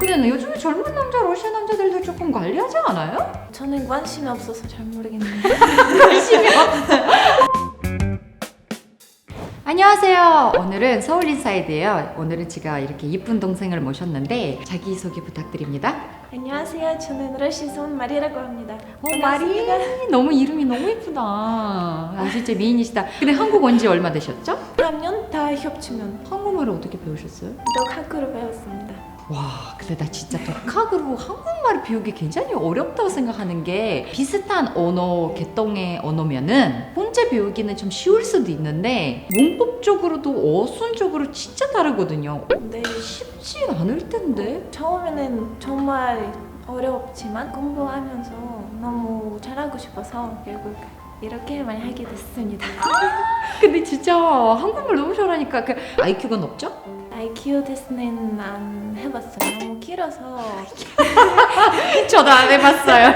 근데 요즘에 젊은 남자 러시아 남자들도 조금 관리하지 않아요? 저는 관심이 없어서 잘 모르겠는데. 관심이 없어. 안녕하세요. 오늘은 서울 인사이드예요. 오늘은 제가 이렇게 이쁜 동생을 모셨는데 자기 소개 부탁드립니다. 안녕하세요. 저는 러시아에서 온 마리라고 합니다. 어, 마리 너무 이름이 너무 예쁘다. 아, 진짜 미인이시다. 근데 한국 온 지 얼마 되셨죠? 3년 다 협치면 한국말을 어떻게 배우셨어요? 독학으로 배웠습니다. 와, 근데 나 진짜 독학으로 한국말을 배우기 굉장히 어렵다고 생각하는 게 비슷한 언어, 개똥의 언어면은 혼자 배우기는 좀 쉬울 수도 있는데 문법적으로도 어순적으로 진짜 다르거든요. 네. 쉽진 않을 텐데. 처음에는 정말 어렵지만 공부하면서 너무 잘하고 싶어서 결국 이렇게만 하게 됐습니다. 근데 진짜 한국말 너무 잘하니까 그 IQ가 높죠? IQ 테스트는 안 해봤어요. 너무 길어서 저도 안 해봤어요.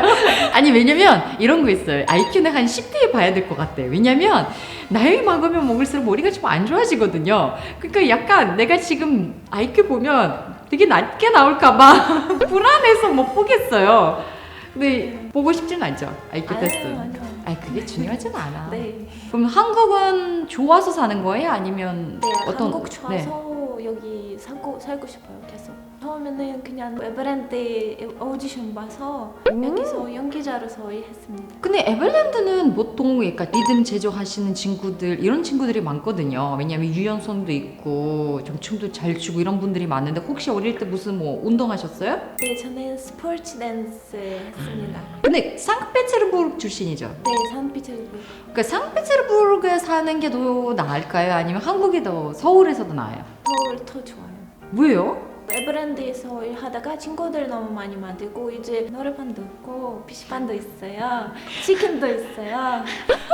아니 왜냐면 이런 거 있어요. IQ는 한 10대에 봐야 될 것 같아요. 왜냐면 나이 먹으면 먹을수록 머리가 좀 안 좋아지거든요. 그러니까 약간 내가 지금 IQ 보면 되게 낮게 나올까봐 불안해서 못 보겠어요. 근데 보고 싶진 않죠. IQ 테스트. 아니요. 아니 그게 중요하진 않아. 네. 그럼 한국은 좋아서 사는 거예요? 아니면 네, 어떤 한국 좋아서 네. 여기 살고 살고 싶어요. 계속. 처음에는 그냥 에버랜드 오디션 봐서 음. 여기서 연기자로서 일했습니다. 근데 에버랜드는 보통 그러니까 리듬 제조하시는 친구들 이런 친구들이 많거든요. 왜냐면 유연성도 있고 좀 춤도 잘 추고 이런 분들이 많은데 혹시 어릴 때 무슨 뭐 운동하셨어요? 네, 저는 스포츠 댄스 했습니다. 근데 상페테르부르크 출신이죠. 네, 산피테르부르크. 그러니까 상페테르부르크에 사는 게 더 나을까요? 아니면 한국이 더 서울에서도 나아요? 서울 더 좋아요. 왜요? 에버랜드에서 일하다가 친구들 너무 많이 만들고 이제 노래방도 있고 PC방도 있어요. 치킨도 있어요.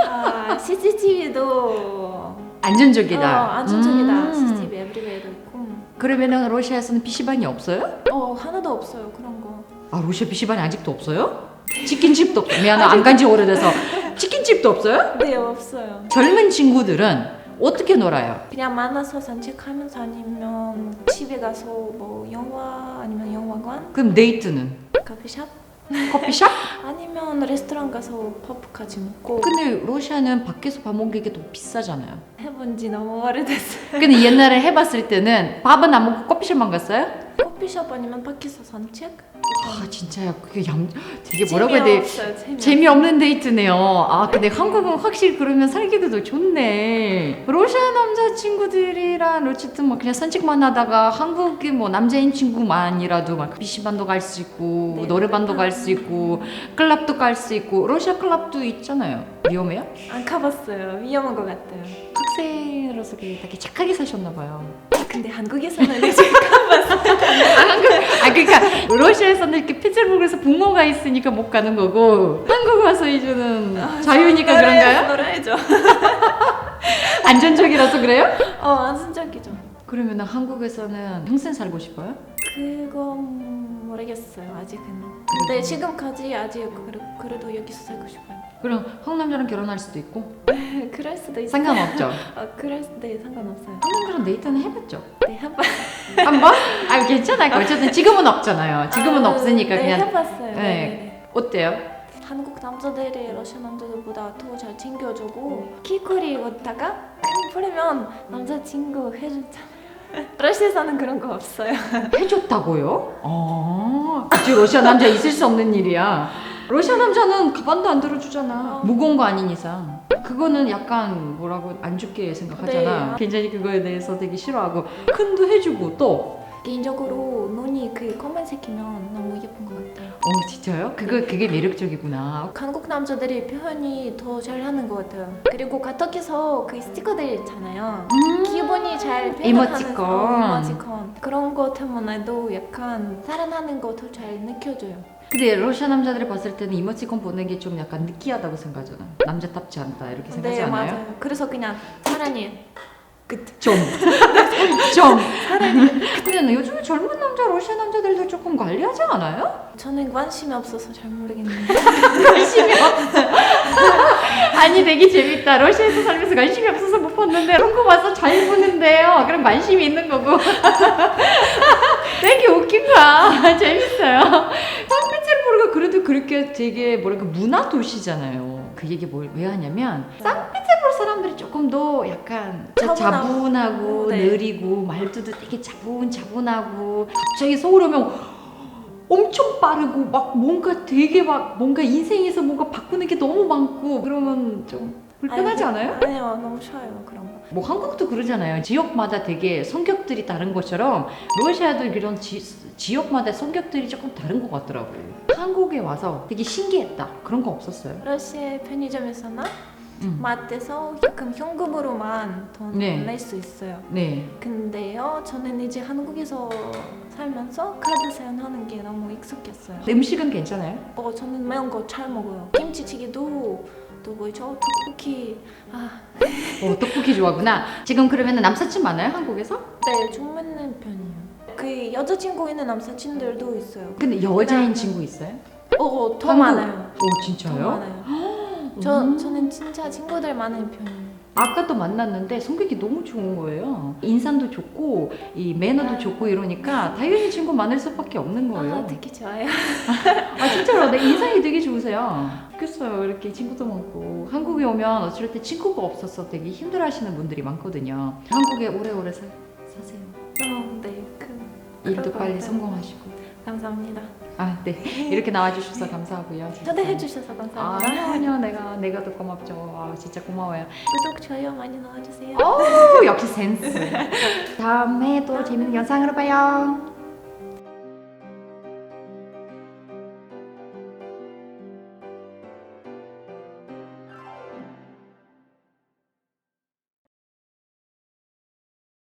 아, CCTV도 안전적이다. 어, 안전적이다. 음. CCTV 에브리웨이도 있고. 그러면은 러시아에서는 PC방이 없어요? 어, 하나도 없어요. 그런 거. 아 러시아 PC방이 아직도 없어요? 치킨집도 없어. 미안해 안간 지 오래돼서 치킨집도 없어요? 네, 없어요. 젊은 친구들은 어떻게 놀아요? 그냥 만나서 산책하면서 아니면 집에 가서 뭐 영화 아니면 영화관, 그럼 데이트는 커피숍 커피숍? 아니면 레스토랑 가서 밥 같이 먹고 근데 러시아는 밖에서 밥 먹기 더 비싸잖아요. 해본 지 너무 오래됐어요. 근데 옛날에 해봤을 때는 밥은 안 먹고 커피숍만 갔어요? 커피숍 아니면 밖에서 산책? 아 진짜요. 그게 양 되게 뭐라고 해야 돼? 재미없어요. 재미. 재미없는 데이트네요. 아 근데 한국은 확실히 그러면 살기도 더 좋네. 러시아 남자 친구들이랑 어쨌든 뭐 그냥 산책만 하다가 한국의 뭐 남자인 친구만이라도 막 PC방도 갈 수 있고 네. 노래방도 갈 수 있고 클럽도 갈 수 있고 러시아 클럽도 있잖아요. 위험해요? 안 가봤어요. 위험한 것 같아요. 학생으로서 되게 착하게 사셨나 봐요. 아, 근데 한국에서는 이제 아, 한국, 아 그러니까 러시아에서는 이렇게 피츠부르크에서 붕어가 있으니까 못 가는 거고 한국 와서 이제는 자유니까 그런가요? 놀아야죠. 안전적이라서 그래요? 어, 안전적이죠. 그러면 한국에서는 평생 살고 싶어요? 그건 모르겠어요. 아직은. 근데 지금까지 아직 그래, 그래도 여기서 살고 싶어요. 그럼 한국 남자랑 결혼할 수도 있고 그럴 수도 있어요. 상관없죠. 어, 그럴 수도 네, 상관없어요. 한국 남자랑 데이트는 해봤죠? 네, 한번. 한 번? 아 괜찮아요. 어쨌든 지금은 없잖아요. 지금은 아, 없으니까 네, 그냥 해봤어요. 네. 네. 네. 어때요? 한국 남자들이 러시아 남자들보다 더 잘 챙겨주고 키코리 입었다가 부르면 남자친구 해줬잖아요. 러시아에서는 그런 거 없어요. 해줬다고요? 아, 그치 러시아 남자 있을 수 없는 일이야. 러시아 남자는 가방도 안 들어주잖아. 어. 거 아닌 이상. 그거는 약간 뭐라고 안 좋게 생각하잖아. 네. 굉장히 그거에 대해서 되게 싫어하고 큰도 해주고 또. 개인적으로 눈이 그 검은색이면 너무 예쁜 것 같아요. 어 진짜요? 그거 그게 매력적이구나. 한국 남자들이 표현이 더 잘하는 것 같아요. 그리고 카톡에서 그 스티커들 있잖아요. 기분이 잘 표현하는 이모티콘. 어, 이모티콘 그런 거 때문에도 약간 사랑하는 거 더 잘 느껴져요. 근데 러시아 남자들이 봤을 때는 이모티콘 보는 게 좀 약간 느끼하다고 생각하잖아. 남자답지 않다 이렇게 생각하지 네 않아요? 맞아요. 그래서 그냥 사랑해. 끝. 좀. 좀. 근데 요즘에 젊은 남자 러시아 남자들도 조금 관리하지 않아요? 저는 관심이 없어서 잘 모르겠는데. 관심이 없어. 아니 되게 재밌다. 러시아에서 살면서 관심이 없어서 못 봤는데 한국 와서 잘 보는데요. 그럼 관심이 있는 거고. 되게 웃긴 거야. 재밌어요. 그렇게 되게 뭐랄까 문화 도시잖아요. 그 얘기 뭘 왜 하냐면 상페테르부르 사람들이 조금 더 약간 자- 차분하고. 자분하고 네. 느리고 말투도 되게 자분자분하고 갑자기 서울 오면 엄청 빠르고 막 뭔가 되게 막 뭔가 인생에서 뭔가 바꾸는 게 너무 많고 그러면 좀 불편하지 아니, 않아요? 아니요 너무 좋아요 그런 거. 뭐 한국도 그러잖아요. 지역마다 되게 성격들이 다른 것처럼 러시아도 이런 지, 지역마다 성격들이 조금 다른 것 같더라고요. 한국에 와서 되게 신기했다. 그런 거 없었어요? 러시아 편의점에서나 음. 마트에서 약간 현금으로만 돈 네. 낼수 있어요. 네. 근데요 저는 이제 한국에서 살면서 카드 사용하는 게 너무 익숙했어요. 음식은 괜찮아요? 어 저는 매운 거 잘 먹어요. 김치찌개도 또 뭐죠? 떡볶이 아, 어, 떡볶이 좋아하구나. 지금 그러면 남사친 많아요? 한국에서? 네, 좀 많은 편이에요. 그 여자친구 있는 남사친들도 있어요. 근데 여자인 친구 있어요? 어, 더 한국- 많아요. 오 더 진짜요? 많아요. 저 음. 저는 진짜 친구들 많은 편이에요. 아까도 만났는데 성격이 너무 좋은 거예요. 인상도 좋고 이 매너도 아. 좋고 이러니까 당연히 친구 많을 수밖에 없는 거예요. 아, 되게 좋아요. 아 진짜로 내 인상이 되게 좋으세요. 좋겠어요. 이렇게 친구도 많고 한국에 오면 어쩔 때 친구가 없어서 되게 힘들어하시는 분들이 많거든요. 한국에 오래오래 사, 사세요. 어, 네, 그 일도 빨리 같아요. 성공하시고. 감사합니다. 아 네. 이렇게 나와주셔서 감사하고요. 진짜. 초대해 주셔서 아 감사합니다. 아니요 아니요 내가 내가 더 고맙죠. 아 진짜 고마워요. 구독 좋아요 많이 넣어주세요. 오 역시 센스. 다음에 또 재밌는 영상으로 봐요.